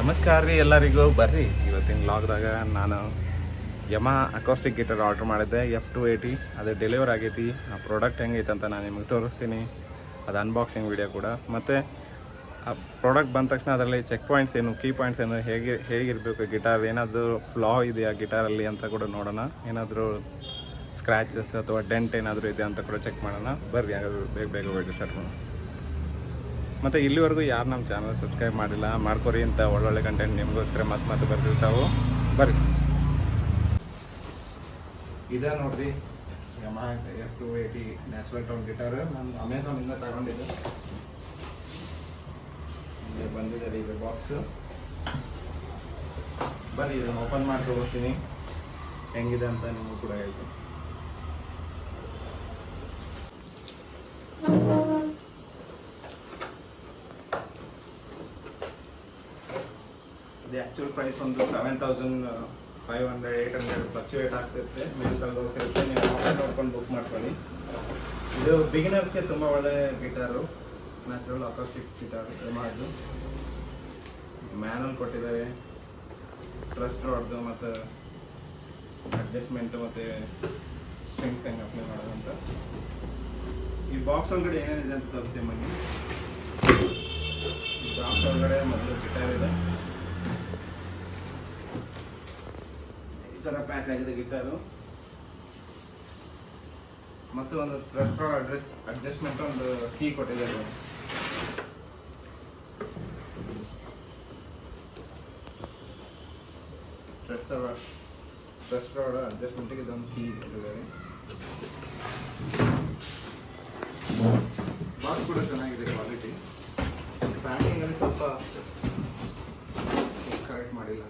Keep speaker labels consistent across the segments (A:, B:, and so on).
A: ನಮಸ್ಕಾರ ರೀ ಎಲ್ಲರಿಗೂ. ಬರ್ರಿ. ಇವತ್ತಿನ ಲಾಗ್ದಾಗ ನಾನು ಯಮ ಅಕೋಸ್ಟಿಕ್ ಗಿಟಾರ್ ಆರ್ಡ್ರ್ ಮಾಡಿದ್ದೆ. ಎಫ್ ಟು ಏಯ್ಟಿ ಅದು ಡೆಲಿವರ್ ಆಗೈತಿ. ಆ ಪ್ರಾಡಕ್ಟ್ ಹೆಂಗೈತೆ ಅಂತ ನಾನು ನಿಮಗೆ ತೋರಿಸ್ತೀನಿ. ಅದು ಅನ್ಬಾಕ್ಸಿಂಗ್ ವಿಡಿಯೋ ಕೂಡ. ಮತ್ತು ಆ ಪ್ರಾಡಕ್ಟ್ ಬಂದ ತಕ್ಷಣ ಅದರಲ್ಲಿ ಚೆಕ್ ಪಾಯಿಂಟ್ಸ್ ಏನು ಕೀ ಪಾಯಿಂಟ್ಸ್ ಏನು, ಹೇಗೆ, ಹೇಗಿರಬೇಕು ಗಿಟಾರ್ ಏನಾದರೂ ಫ್ಲಾ ಇದೆಯಾ ಗಿಟಾರಲ್ಲಿ ಅಂತ ಕೂಡ ನೋಡೋಣ. ಏನಾದರೂ ಸ್ಕ್ರ್ಯಾಚಸ್ ಅಥವಾ ಡೆಂಟ್ ಏನಾದರೂ ಇದೆ ಅಂತ ಕೂಡ ಚೆಕ್ ಮಾಡೋಣ. ಬರ್ರಿ, ಯಾರಾದರೂ ಬೇಗ ಬೇಗ ಸ್ಟಾರ್ಟ್ ಮಾಡೋಣ. ಮತ್ತು ಇಲ್ಲಿವರೆಗೂ ಯಾರು ನಮ್ಮ ಚಾನಲ್ ಸಬ್ಸ್ಕ್ರೈಬ್ ಮಾಡಿಲ್ಲ, ಮಾಡ್ಕೊರಿ ಅಂತ ಒಳ್ಳೊಳ್ಳೆ ಕಂಟೆಂಟ್ ನಿಮಗೋಸ್ಕರ ಮತ್ತೆ ಮತ್ತೆ ಬರ್ತಿರ್ತಾವೆ ಬರ್ರಿ. ಇದೆ ನೋಡ್ರಿ Yamaha F two eighty natural town guitar ನಾನು ಅಮೆಝಾನಿಂದ ತಗೊಂಡಿದ್ದೆ. ಬಂದಿದೆ ರೀ ಇದು ಬಾಕ್ಸು ಬರ್ರಿ, ಇದನ್ನು ಓಪನ್ ಮಾಡಿ ತೋರಿಸ್ತೀನಿ ಹೆಂಗಿದೆ ಅಂತ ನಿಮಗೂ ಕೂಡ ಹೇಳ್ತೀನಿ. ಇದು ಆ್ಯಕ್ಚುಲ್ ಪ್ರೈಸ್ ಒಂದು seven thousand five hundred eight hundred fluctuate ಆಗ್ತಿರುತ್ತೆ. ಮ್ಯೂಸಿಕಲ್ ಹೋಗ್ತಿರುತ್ತೆ. ನೀವು ಆಫರ್ ನೋಡ್ಕೊಂಡು ಬುಕ್ ಮಾಡ್ಕೊಳ್ಳಿ. ಇದು ಬಿಗಿನರ್ಸ್ಗೆ ತುಂಬ ಒಳ್ಳೆ ಗಿಟಾರು ನ್ಯಾಚುರಲ್ ಅಕೌಸ್ಟಿಕ್ ಗಿಟಾರ್ ಅದು. ಮ್ಯಾನಲ್ ಕೊಟ್ಟಿದ್ದಾರೆ. ಟ್ರಸ್ಟ್ ರಾಡ್ದು ಮತ್ತು ಅಡ್ಜಸ್ಟ್ಮೆಂಟು ಮತ್ತು ಸ್ಟ್ರಿಂಗ್ಸ್ ಹೆಂಗೆ ಅಪ್ಲೈ ಮಾಡೋದು ಅಂತ. ಈ ಬಾಕ್ಸ್ ಒಳಗಡೆ ಏನೇನಿದೆ ಅಂತ ತೋರಿಸ್ತೀನಿ ಮನೆ ಬಾಕ್ಸ್ ಒಳಗಡೆ ಮೊದಲು ಗಿಟಾರ್ ಇದೆ. ಥರ ಪ್ಯಾಕ್ ಆಗಿದೆ ಗಿಟಾರು ಮತ್ತು ಒಂದು ಥ್ರೆಡ್ ಅಡ್ರೆಸ್ ಅಡ್ಜಸ್ಟ್ಮೆಂಟ್ ಒಂದು ಕೀ ಕೊಟ್ಟಿದ್ದಾರೆ ಸ್ಟ್ರೆಸ್ ಸ್ಟ್ರೆಸ್ ರಾಡ್ ಅಡ್ಜಸ್ಟ್ಮೆಂಟಿಗೆ ಇದೊಂದು ಕೀ ಕೊಟ್ಟಿದ್ದಾರೆ. ಬಾಕ್ಸ್ ಕೂಡ ಚೆನ್ನಾಗಿದೆ ಕ್ವಾಲಿಟಿ ಪ್ಯಾಕಿಂಗಲ್ಲಿ ಸ್ವಲ್ಪ ಕರೆಕ್ಟ್ ಮಾಡಿಲ್ಲ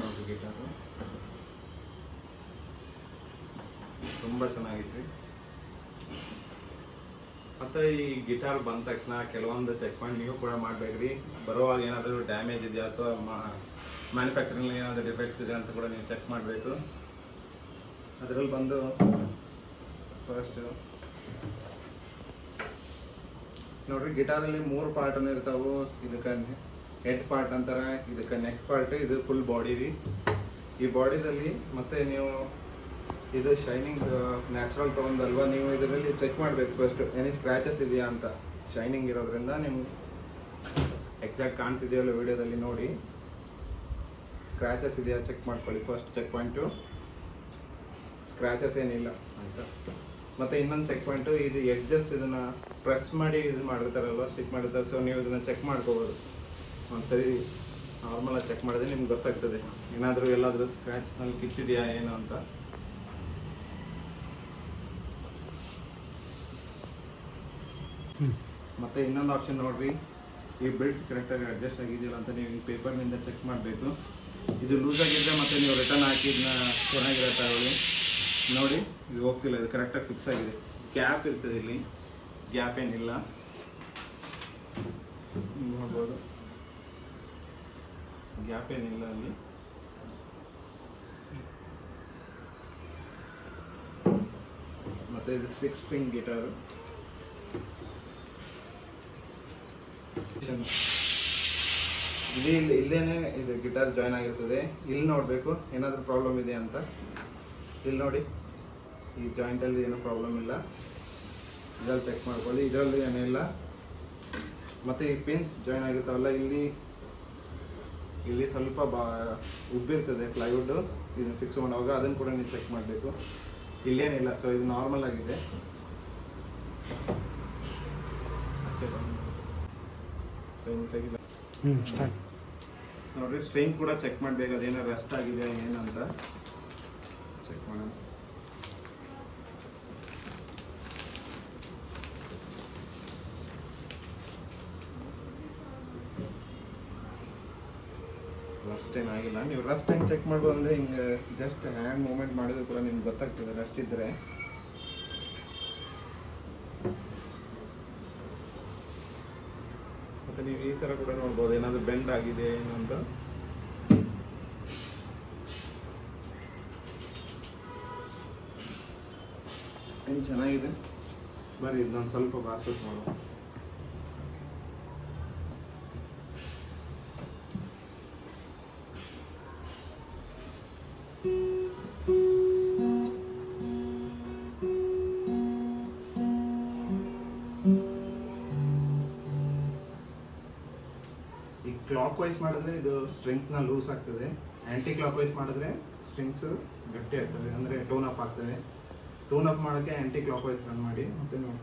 A: ನೋಡಿ ಗಿಟಾರು ತುಂಬ ಚೆನ್ನಾಗಿತ್ತು. ಮತ್ತು ಈ ಗಿಟಾರ್ ಬಂದ ತಕ್ಷಣ ಕೆಲವೊಂದು ಚೆಕ್ ಪಾಯಿಂಟ್ ನೀವು ಕೂಡ ಮಾಡ್ಬೇಕ್ರಿ. ಬರುವಾಗ ಏನಾದರೂ ಡ್ಯಾಮೇಜ್ ಇದೆಯಾ ಅಥವಾ ಮ್ಯಾನುಫ್ಯಾಕ್ಚರಿಂಗ್ ಏನಾದರೂ ಡಿಫೆಕ್ಟ್ಸ್ ಇದೆ ಅಂತ ಕೂಡ ನೀವು ಚೆಕ್ ಮಾಡಬೇಕು. ಅದರಲ್ಲಿ ಬಂದು ಫಸ್ಟು ನೋಡ್ರಿ ಗಿಟಾರಲ್ಲಿ ಮೂರು ಪಾರ್ಟ್ ಇರ್ತಾವು. ಇದಕ್ಕೆ ಹೆಡ್ ಪಾರ್ಟ್ ಅಂತಾರೆ, ಇದಕ್ಕೆ ನೆಕ್ ಪಾರ್ಟ್ ಇದು ಫುಲ್ ಬಾಡಿ ರೀ. ಈ ಬಾಡಿದಲ್ಲಿ ಮತ್ತೆ ನೀವು ಇದು ಶೈನಿಂಗ್ ನ್ಯಾಚುರಲ್ ತೊಗೊಂಡಲ್ವಾ, ನೀವು ಇದರಲ್ಲಿ ಚೆಕ್ ಮಾಡಬೇಕು ಫಸ್ಟ್ ಎನಿ ಸ್ಕ್ರಾಚಸ್ ಇದೆಯಾ ಅಂತ. ಶೈನಿಂಗ್ ಇರೋದ್ರಿಂದ ನಿಮ್ಗೆ ಎಕ್ಸಾಕ್ಟ್ ಕಾಣ್ತಿದೆಯಲ್ಲ ವಿಡಿಯೋದಲ್ಲಿ ನೋಡಿ. ಸ್ಕ್ರಾಚಸ್ ಇದೆಯಾ ಚೆಕ್ ಮಾಡ್ಕೊಳ್ಳಿ ಫಸ್ಟ್ ಚೆಕ್ ಪಾಯಿಂಟು ಸ್ಕ್ರಾಚಸ್ ಏನಿಲ್ಲ ಅಂತ. ಮತ್ತೆ ಇನ್ನೊಂದು ಚೆಕ್ ಪಾಯಿಂಟು ಇದು ಎಡ್ಜಸ್ ಇದನ್ನ ಪ್ರೆಸ್ ಮಾಡಿ ಇದು ಮಾಡಿರ್ತಾರಲ್ವ ಸ್ಟಿಕ್ ಮಾಡಿರ್ತಾರೆ ಸೊ ನೀವು ಇದನ್ನ ಚೆಕ್ ಮಾಡ್ಕೋಬೋದು. ಒಂದ್ಸರಿ ನಾರ್ಮಲ್ ಆಗಿ ಚೆಕ್ ಮಾಡಿದ್ರೆ ನಿಮ್ಗೆ ಗೊತ್ತಾಗ್ತದೆ. ಏನಾದರೂ ಎಲ್ಲಾದರೂ ಸ್ಕ್ರ್ಯಾಚ್ನಲ್ಲಿ ಕಿಚ್ಚಿದ್ಯಾ ಏನು ಅಂತ. ಮತ್ತೆ ಇನ್ನೊಂದು ಆಪ್ಷನ್ ನೋಡ್ರಿ. ಈ ಬೆಲ್ಟ್ಸ್ ಕರೆಕ್ಟಾಗಿ ಅಡ್ಜಸ್ಟ್ ಆಗಿದೆಯಲ್ಲ ಅಂತ ನೀವು ಪೇಪರ್ನಿಂದ ಚೆಕ್ ಮಾಡಬೇಕು. ಇದು ಲೂಸ್ ಆಗಿದ್ದರೆ ಮತ್ತೆ ನೀವು ರಿಟರ್ನ್ ಹಾಕಿದ್ನ ಚೆನ್ನಾಗಿರತ್ತೆ ಅವಳು ನೋಡಿ, ಇದು ಹೋಗ್ತಿಲ್ಲ, ಇದು ಕರೆಕ್ಟಾಗಿ ಫಿಕ್ಸ್ ಆಗಿದೆ. ಗ್ಯಾಪ್ ಇರ್ತದೆ ಇಲ್ಲಿ. ಗ್ಯಾಪ್ ಏನಿಲ್ಲ. ನೋಡ್ಬೋದು. ಗ್ಯಾಪ್ ಏನಿಲ್ಲ ಅಲ್ಲಿ. ಮತ್ತೆ ಇದು ಸಿಕ್ಸ್ ಸ್ಪ್ರಿಂಗ್ ಗಿಟಾರು ಇಲ್ಲಿ ಇಲ್ಲಿ ಇಲ್ಲೇನೆ ಇದು ಗಿಟಾರ್ ಜಾಯ್ನ್ ಆಗಿರ್ತದೆ. ಇಲ್ಲಿ ನೋಡಬೇಕು, ಏನಾದರೂ ಪ್ರಾಬ್ಲಮ್ ಇದೆ ಅಂತ. ಇಲ್ಲಿ ನೋಡಿ, ಈ ಜಾಯಿಂಟಲ್ಲಿ ಏನೂ ಪ್ರಾಬ್ಲಮ್ ಇಲ್ಲ. ಇದ್ರಲ್ಲಿ ಚೆಕ್ ಮಾಡ್ಕೊಳ್ಳಿ. ಇದರಲ್ಲಿ ಏನಿಲ್ಲ. ಮತ್ತು ಈ ಪಿನ್ಸ್ ಜಾಯ್ನ್ ಆಗಿರ್ತಾವಲ್ಲ, ಇಲ್ಲಿ ಇಲ್ಲಿ ಸ್ವಲ್ಪ ಬಾ ಉಬ್ಬಿರ್ತದೆ ಪ್ಲೈವುಡ್ ಇದನ್ನು ಫಿಕ್ಸ್ ಮಾಡುವಾಗ ಅದನ್ನು ಕೂಡ ನೀವು ಚೆಕ್ ಮಾಡಬೇಕು. ಇಲ್ಲೇನಿಲ್ಲ ಸೊ ಇದು ನಾರ್ಮಲ್ ಆಗಿದೆ. ಅಷ್ಟೇ ತೆಗಿಲ್ಲ. ನೋಡ್ರಿ ಸ್ಟ್ರೈನ್ ಕೂಡ ಚೆಕ್ ಮಾಡಬೇಕು ಅದೇನೋ ರೆಸ್ಟ್ ಆಗಿದೆ ಏನಂತ ಚೆಕ್ ಮಾಡೋಣ ರಸ್ಟ್ ಏನಾಗಿಲ್ಲ ನೀವು ರಸ್ಟ್ ಹೆಂಗೆ ಚೆಕ್ ಮಾಡ್ಬೋದು ಅಂದರೆ ಹಿಂಗೆ ಜಸ್ಟ್ ಹ್ಯಾಂಡ್ ಮೂವ್ಮೆಂಟ್ ಮಾಡಿದ್ರು ಕೂಡ ನಿಮ್ಗೆ ಗೊತ್ತಾಗ್ತದೆ ರಸ್ಟ್ ಇದ್ದರೆ ಮತ್ತು ನೀವು ಈ ಥರ ಕೂಡ ನೋಡ್ಬೋದು ಏನಾದರೂ ಬೆಂಡ್ ಆಗಿದೆ ಏನು ಅಂತ. ಏನು ಚೆನ್ನಾಗಿದೆ? ಬರ್ರಿ ಇದನ್ನೊಂದು ಸ್ವಲ್ಪ ಬಾಸ್ಕೆಟ್ ಮಾಡುವ ಕ್ಲಾಕ್ ವೈಸ್ ಮಾಡಿದ್ರೆ ಇದು ಸ್ಟ್ರಿಂಗ್ಸ್ನ ಲೂಸ್ ಆಗ್ತದೆ. ಆ್ಯಂಟಿ ಕ್ಲಾಕ್ ವೈಸ್ ಮಾಡಿದ್ರೆ ಸ್ಟ್ರಿಂಗ್ಸ್ ಗಟ್ಟಿ ಆಗ್ತದೆ. ಅಂದರೆ ಟೋನ್ ಅಪ್ ಆಗ್ತದೆ. ಟೋನ್ ಅಪ್ ಮಾಡೋಕ್ಕೆ ಆ್ಯಂಟಿ ಕ್ಲಾಕ್ ವೈಸ್ ರನ್ ಮಾಡಿ ಮತ್ತೆ ನೋಡಿ